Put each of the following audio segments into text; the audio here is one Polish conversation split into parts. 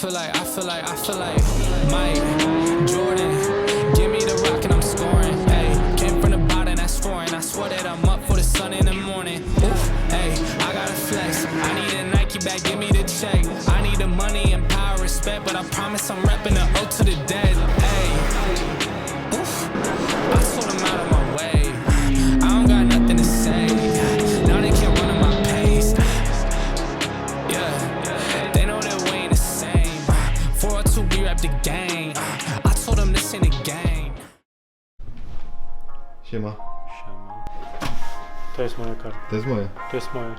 feel like, I feel like, I feel like Mike Jordan. Give me the rock and I'm scoring. Hey, came from the bottom, that's scoring. I swear that I'm up for the sun in the morning. Oof, hey, I gotta flex. I need a Nike bag, give me the check. I need the money and power, respect, but I promise I'm repping Siema. Siema. To jest moja karta. To jest moje. To jest moja.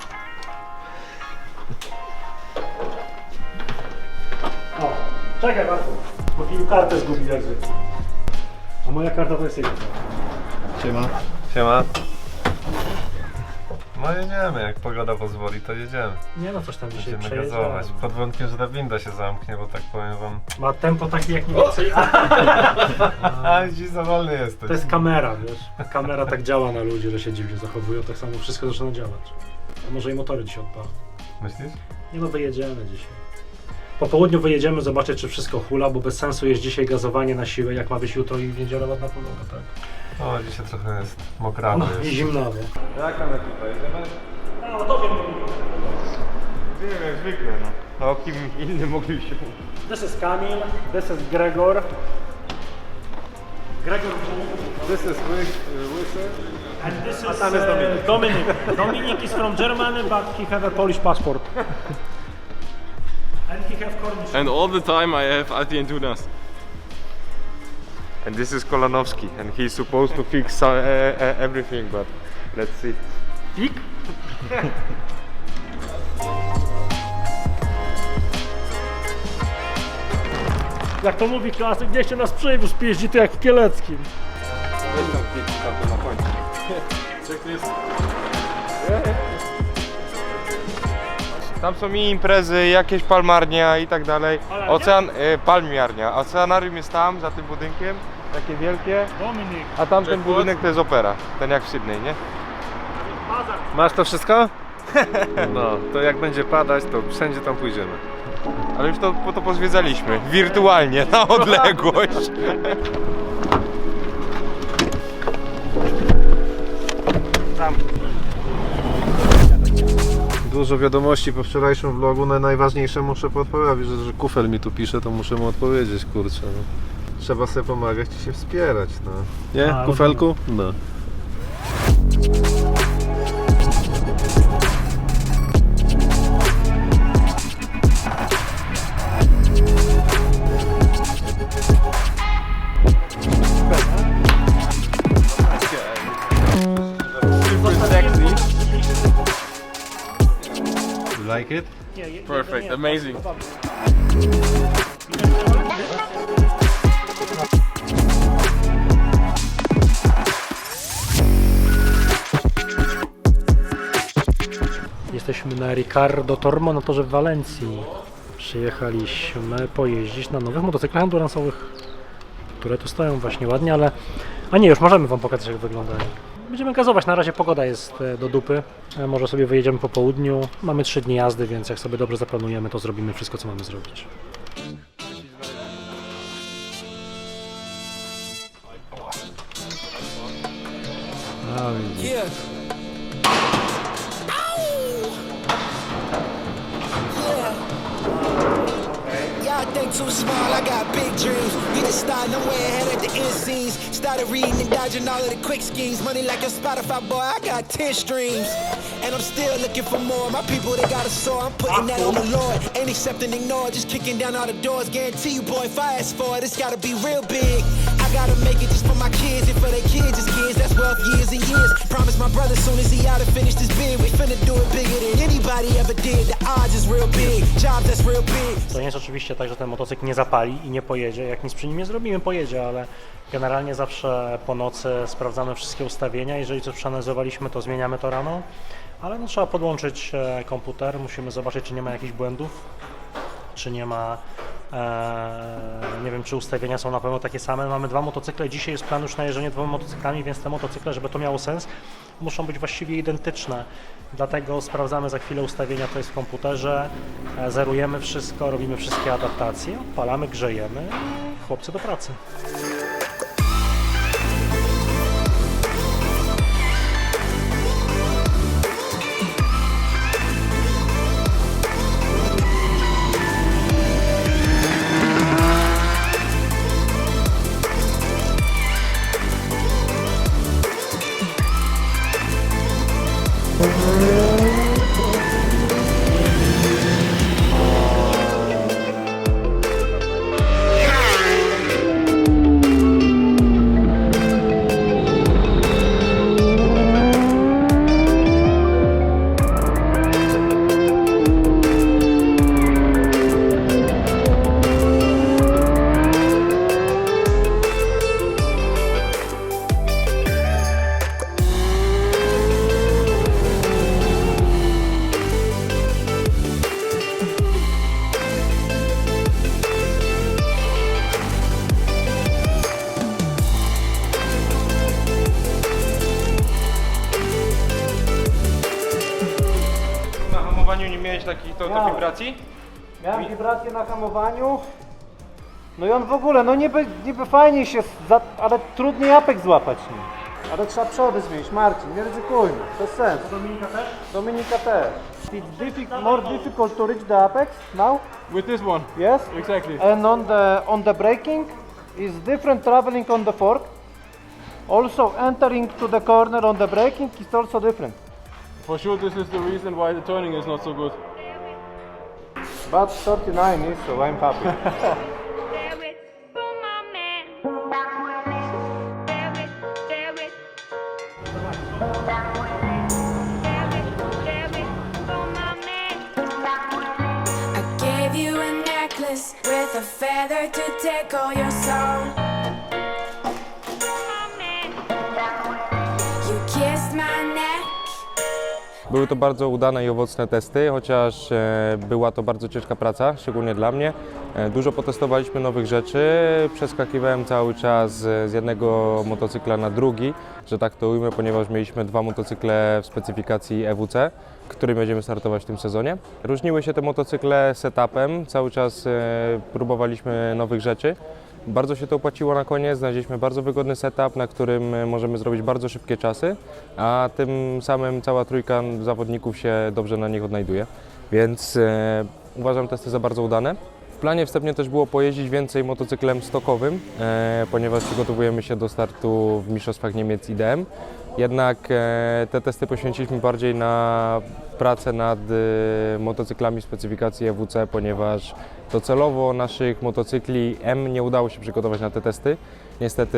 O, czekaj Bartu, bo film kartę zgubił jak zwykle. A moja karta to jest jego. Siema. Siema. No jedziemy, jak pogoda pozwoli, to jedziemy. Nie no, coś tam dzisiaj Będziemy gazować. Pod warunkiem, że ta winda się zamknie, bo tak powiem wam. Ma tempo takie jak nie. A, dziś za wolny jesteś. To jest kamera, wiesz. Kamera tak działa na ludzi, że się dziwnie zachowują, tak samo wszystko zaczyna działać. A może i motory dzisiaj odpalą. Myślisz? Nie no, wyjedziemy dzisiaj. Po południu wyjedziemy zobaczyć, czy wszystko hula, bo bez sensu jest dzisiaj gazowanie na siłę, jak ma być jutro i w niedzielę ładna pogoda, tak? O, dzisiaj trochę jest mokrawo No i zimnawo. Jak tam ekipa, jedziemy? No, to wiem. Nie jak zwykle, no. No, kim innym mogliby się This is Kamil, this is Gregor. Gregor This is Łysy. and this is, tam jest uh, Dominic. Dominic is from Germany, but he have a Polish passport. and he have Cornish. And all the time I have Alti and Dunas. And this is Kolanowski, and he's supposed to fix uh, uh, everything, but let's see. Pik? Jak to mówi klasyk, niech się nas przewóz pieździ, to jak w Kieleckim. Weź tam pik, tam to na końcu. Tam są i imprezy, jakieś palmarnia i tak dalej. Palarnia? Ocean, e, palmiarnia. Oceanarium jest tam, za tym budynkiem, takie wielkie. Dominik, A tamten budynek to jest opera, ten jak w Sydney, nie? bazar. Masz to wszystko? No, to jak będzie padać, to wszędzie tam pójdziemy. Ale już to, po to pozwiedzaliśmy, wirtualnie, na odległość. Dużo wiadomości po wczorajszym vlogu, na najważniejsze muszę podpowiedzieć, że, że kufel mi tu pisze, to muszę mu odpowiedzieć, kurczę. No. Trzeba sobie pomagać i się wspierać, no. Nie, A, kufelku? No. Amazing. Jesteśmy na Ricardo Tormo na torze w Walencji. Przyjechaliśmy pojeździć na nowych motocyklach endurance'owych, które tu stoją właśnie ładnie, ale... A nie, już możemy Wam pokazać jak wyglądają. Będziemy gazować, na razie pogoda jest e, do dupy. E, Może sobie wyjedziemy po południu. Mamy 3 dni jazdy, więc jak sobie dobrze zaplanujemy, to zrobimy wszystko, co mamy zrobić. Yeah. Starting, I'm way ahead at the end scenes. Started reading and dodging all of the quick schemes. Money like your Spotify boy, I got 10 streams. And I'm still looking for more. My people, they got a soar. I'm putting that on the Lord. Ain't accepting, ignore, just kicking down all the doors. Guarantee you, boy, if I ask for it, it's gotta be real big. Gotta make it just for my kids and for their kids' kids. That's wealth years and years. Promise my brother soon as he out finish this bid. We finna do it bigger than anybody ever did. The odds is real big. That's real big. To nie jest oczywiście tak, że ten motocykl nie zapali i nie pojedzie. Jak nic przy nim nie zrobimy, pojedzie, ale generalnie zawsze po nocy sprawdzamy wszystkie ustawienia. Jeżeli coś przeanalizowaliśmy, to zmieniamy to rano. Ale no, trzeba podłączyć e, komputer, musimy zobaczyć, czy nie ma jakichś błędów, czy nie ma Eee, nie wiem, czy ustawienia są na pewno takie same. Mamy dwa motocykle. Dzisiaj jest plan już na jeżdżenie dwoma motocyklami, więc te motocykle, żeby to miało sens, muszą być właściwie identyczne. Dlatego sprawdzamy za chwilę ustawienia, to jest w komputerze, e, zerujemy wszystko, robimy wszystkie adaptacje, odpalamy, grzejemy i chłopcy do pracy. To, Miałem. wibracji? Miałem wibrację na hamowaniu. No i on w ogóle, no niby, niby fajnie się, za, ale trudniej Apex złapać nim. Ale trzeba przody zmienić, Marcin, nie ryzykujmy, bez sensu. Dominika też? Dominika też. It's diffi- more difficult to reach the Apex now? With this one, Yes? exactly. And on the, on the braking is different traveling on the fork. Also entering to the corner on the braking is also different. For sure this is the reason why the turning is not so good. But 39 is, so I'm happy. with a feather to your soul. Były to bardzo udane i owocne testy, chociaż e, była to bardzo ciężka praca, szczególnie dla mnie. E, Dużo potestowaliśmy nowych rzeczy, przeskakiwałem cały czas e, z jednego motocykla na drugi, że tak to ujmę, ponieważ mieliśmy dwa motocykle w specyfikacji EWC, którym będziemy startować w tym sezonie. Różniły się te motocykle setupem, cały czas próbowaliśmy nowych rzeczy. Bardzo się to opłaciło na koniec, znaleźliśmy bardzo wygodny setup, na którym e, możemy zrobić bardzo szybkie czasy, a tym samym cała trójka zawodników się dobrze na nich odnajduje, więc e, uważam testy za bardzo udane. W planie wstępnie też było pojeździć więcej motocyklem stokowym, e, ponieważ przygotowujemy się do startu w Mistrzostwach Niemiec IDM. Jednak e, te testy poświęciliśmy bardziej na pracę nad e, motocyklami specyfikacji EWC, ponieważ docelowo naszych motocykli M nie udało się przygotować na te testy. Niestety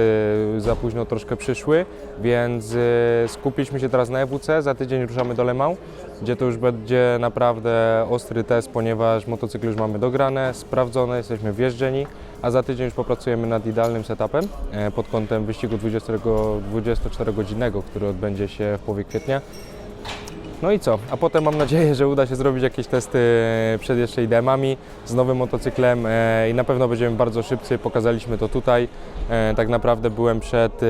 za późno troszkę przyszły, więc e, skupiliśmy się teraz na EWC. Za tydzień ruszamy do Le Mans, gdzie to już będzie naprawdę ostry test, ponieważ motocykle już mamy dograne, sprawdzone, jesteśmy wjeżdżeni, a za tydzień już popracujemy nad idealnym setupem e, pod kątem wyścigu 20 24-godzinnego, który odbędzie się w połowie kwietnia. No i co? A potem mam nadzieję, że uda się zrobić jakieś testy przed jeszcze IDM-ami z nowym motocyklem e, i na pewno będziemy bardzo szybcy. Pokazaliśmy to tutaj. E, Tak naprawdę byłem przed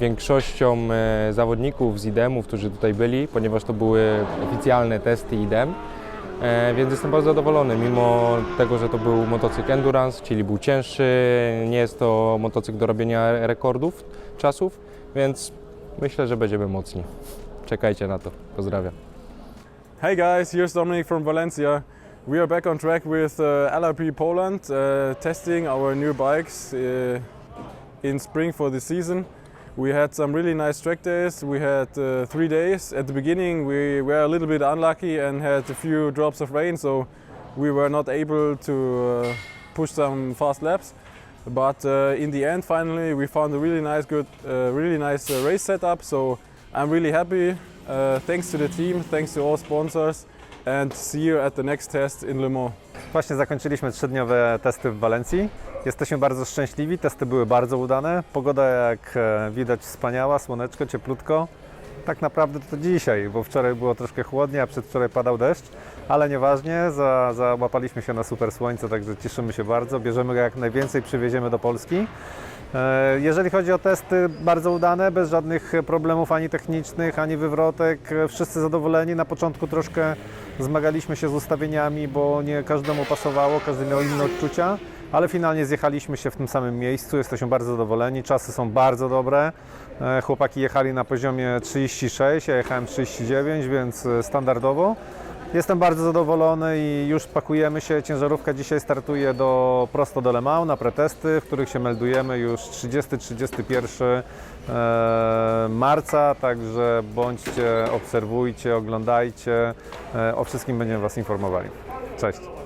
większością zawodników z IDM-ów, którzy tutaj byli, ponieważ to były oficjalne testy IDM. E, Więc jestem bardzo zadowolony, mimo tego, że to był motocykl Endurance, czyli był cięższy, nie jest to motocykl do robienia rekordów czasów, więc myślę, że będziemy mocni. Czekajcie na to. Pozdrawiam. Hey guys, here's Dominic from Valencia. We are back on track with uh, LRP Poland, uh, testing our new bikes uh, in spring for the season. We had some really nice track days. We had uh, three days. At the beginning, we were a little bit unlucky and had a few drops of rain, so we were not able to uh, push some fast laps. But uh, in the end, finally, we found a really nice, good, uh, really nice uh, race setup. So I'm really happy. Uh, thanks to the team, thanks to all sponsors, and see you at the next test in Le Mans. Właśnie zakończyliśmy trzydniowe testy w Walencji. Jesteśmy bardzo szczęśliwi, testy były bardzo udane. Pogoda jak e, widać wspaniała, słoneczko, cieplutko. Tak naprawdę to dzisiaj, bo wczoraj było troszkę chłodnie, a przedwczoraj padał deszcz, ale nieważnie, za, załapaliśmy się na super słońce, także cieszymy się bardzo. Bierzemy jak najwięcej, przywieziemy do Polski. E, Jeżeli chodzi o testy, bardzo udane, bez żadnych problemów ani technicznych, ani wywrotek. Wszyscy zadowoleni. Na początku troszkę zmagaliśmy się z ustawieniami, bo nie każdemu pasowało, każdy miał inne odczucia, ale finalnie zjechaliśmy się w tym samym miejscu. Jesteśmy bardzo zadowoleni. Czasy są bardzo dobre. E, Chłopaki jechali na poziomie 36, ja jechałem 39, więc e, standardowo. Jestem bardzo zadowolony i już pakujemy się. Ciężarówka dzisiaj startuje do, prosto do Le Mans na pretesty, w których się meldujemy już 30-31 e, marca, także bądźcie, obserwujcie, oglądajcie. O wszystkim będziemy Was informowali. Cześć!